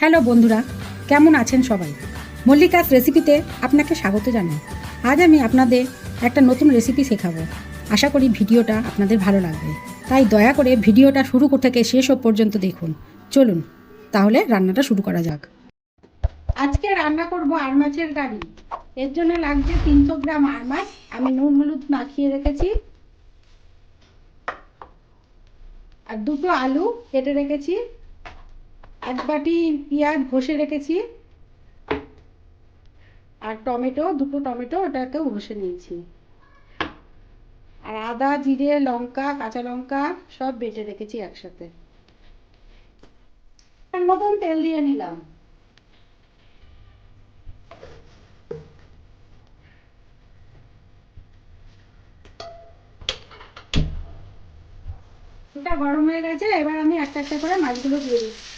Hello বন্ধুরা, কেমন আছেন সবাই? মল্লিকাস রেসিপিতে আপনাকে স্বাগত জানাই। আজ আমি আপনাদের একটা নতুন রেসিপি শেখাবো। আশা করি ভিডিওটা আপনাদের ভালো লাগবে। তাই দয়া করে ভিডিওটা শুরু থেকে শেষ পর্যন্ত দেখুন। চলুন, তাহলে রান্নাটা শুরু করা যাক। আজকে রান্না করব আর মাছের কারি। এর জন্য লাগছে তিনশো গ্রাম আর মাছ। আমি নুন, হলুদ মাখিয়ে রেখেছি। আর দুটো আলু কেটে রেখেছি। এক বাটি পেঁয়াজ ঘষে রেখেছি আর টমেটো, দুটো টমেটো ওটাকেও ঘষে নিয়েছি। আর আদা, জিরে, লঙ্কা, কাঁচা লঙ্কা সব বেটে রেখেছি একসাথে। মতন তেল দিয়ে নিলাম। গরম হয়ে গেছে, এবার আমি একটা একটা করে মাছগুলো দিয়ে দিচ্ছি।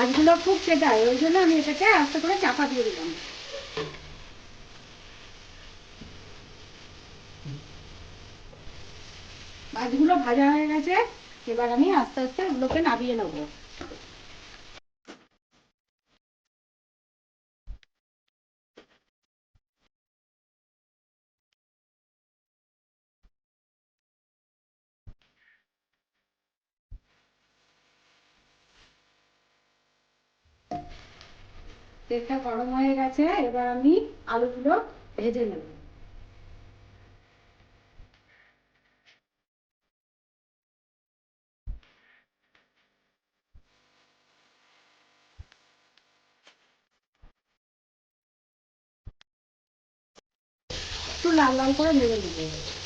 কাজগুলো খুব সেটাই ওই জন্য আমি এটাকে আস্তে করে চাপা দিয়ে দিলাম। মাছগুলো ভাজা হয়ে গেছে, এবার আমি আস্তে আস্তে ওগুলোকে নামিয়ে নেব। তেলটা গরম হয়ে গেছে, এবার আমি আলুগুলো ভেজে নেব। একটু লাল লাল করে ভেজে নেব।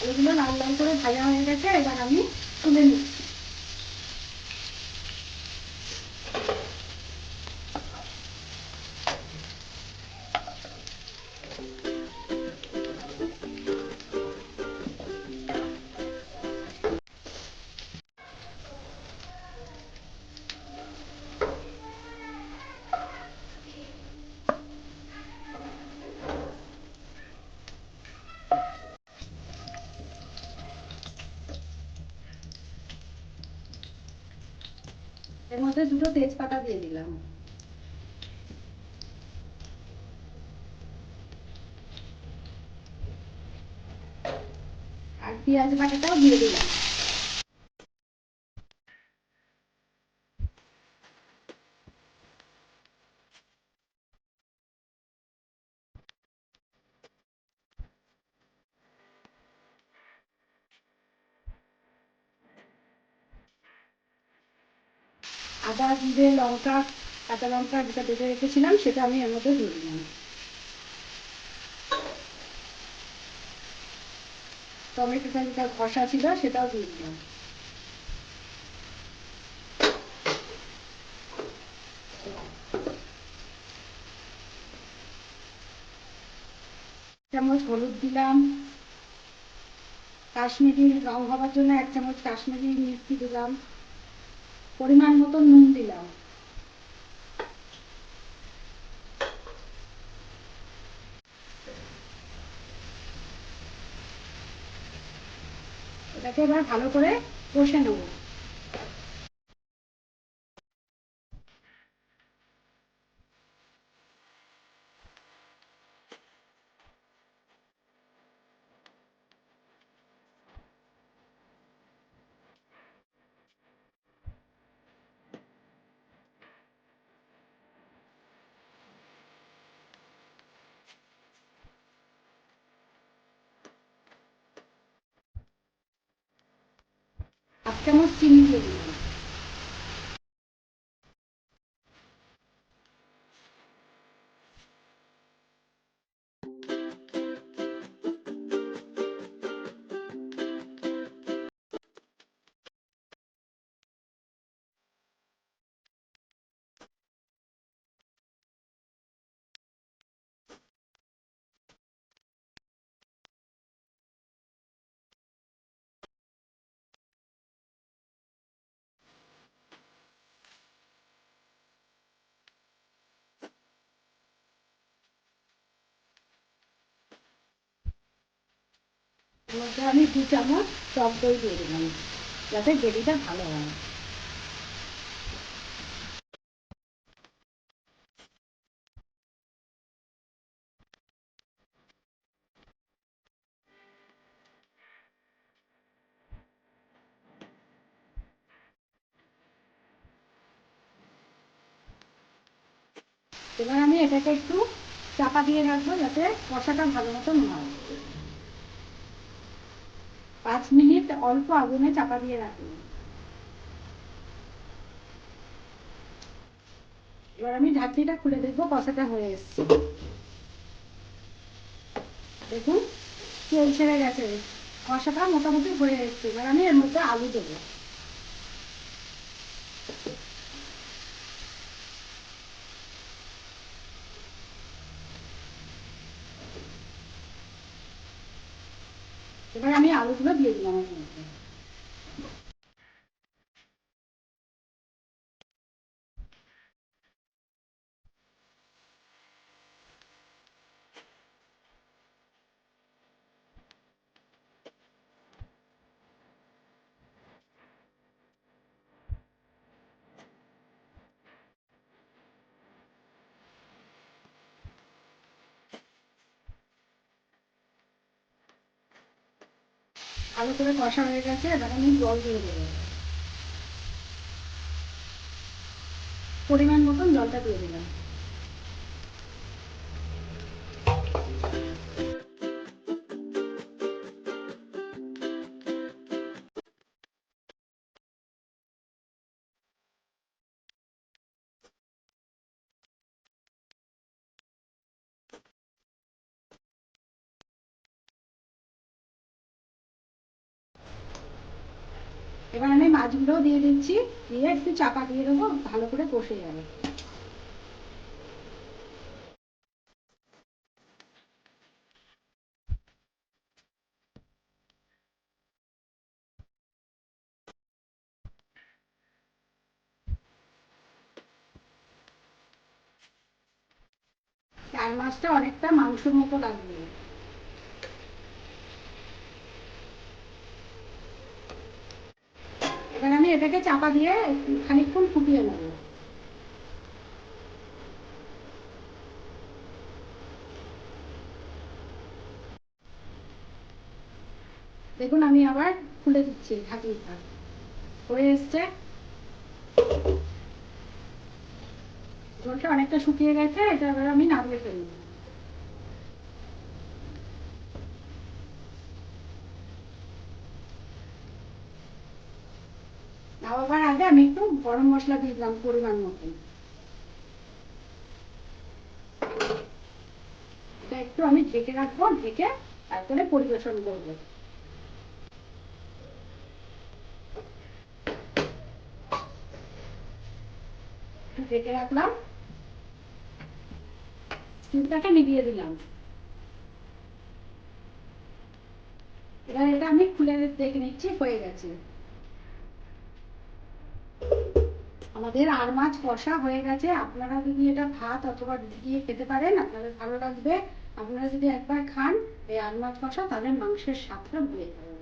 এগুলো লাল লাল করে ভাজা হয়ে গেছে এবার আমি তুলে নিচ্ছি। এর মধ্যে দুটো তেজপাতা দিয়ে দিলাম। আর পেঁয়াজ বাটাটাও দিয়ে দিলাম। আদা, জিরে, লঙ্কা, কাঁচা লঙ্কা যেটা বেটে রেখেছিলাম, সেটা আমি এর মধ্যে দিয়ে দিলাম। টমেটোটা যেটা ঘষা ছিল, সেটাও দিয়ে দিলাম। চামচ হলুদ দিলাম। কাশ্মীরি রং হবার জন্য এক চামচ কাশ্মীরি মিষ্টি দিলাম। পরিমাণ মতো নুন দিলাম। এটাকে এবার ভালো করে কষে নেব। হাফ চামচ এর মধ্যে আমি দু চামচ টক দই দিয়ে দিলাম, যাতে গ্রেভিটা ভালো হয়। এবার আমি এটাকে একটু চাপা দিয়ে রাখব যাতে কষাটা ভালো মতন হয়। পাঁচ মিনিট অল্প আগুনে চাপা দিয়ে রাখুন। এবার আমি ঢাকনিটা খুলে দেখব কষাটা হয়ে এসছে। দেখুন, তেল ছেড়ে গেছে। কষাটা মোটামুটি হয়ে এসছে। এবার আমি এর মধ্যে আলু দেবো। এবার আমি আলুগুলো দিয়ে দিলাম এর মধ্যে। ভালো করে কষা হয়ে গেছে, এবার আমি জল দিয়ে দেবো। পরিমাণ মতন জলটা দিয়ে দিলাম। এবার আমি মাছগুলো দিয়ে দিচ্ছি। দিয়ে একটু চাপা দিয়ে দেবো, ভালো করে কষে যাবে। চার মাছটা অনেকটা মাংসের মতো লাগবে এবার আমি এটাকে চাপা দিয়ে খানিকক্ষণ ফুটিয়ে নেব। দেখুন, আমি আবার খুলে দিচ্ছি ঢাকনিটা হয়ে এসছে। ঝোলটা অনেকটা শুকিয়ে গেছে, এটা এবার আমি নামিয়ে ফেলব। নামাবার আগে আমি একটু গরম মশলা দিয়ে দিলাম পরিমাণ এটা একটু আমি ঢেকে রাখব, ঢেকে তারপরে পরিবেশন করব। ঢেকে রাখলাম। চুলটাকে নিভিয়ে দিলাম। এবার এটা আমি খুলে দেখে নিচ্ছি, হয়ে গেছে। আমাদের আর মাছ কষা হয়ে গেছে। আপনারা যদি এটা ভাত অথবা রুটি দিয়ে খেতে পারেন, আপনাদের ভালো লাগবে। আপনারা যদি একবার খান এই আর মাছ কষা তাহলে মাংসের স্বাদটা ভুলে যাবে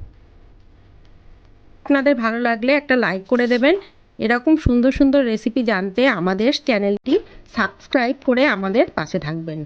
আপনাদের ভালো লাগলে একটা লাইক করে দেবেন। এরকম সুন্দর সুন্দর রেসিপি জানতে আমাদের চ্যানেলটি সাবস্ক্রাইব করে আমাদের পাশে থাকবেন।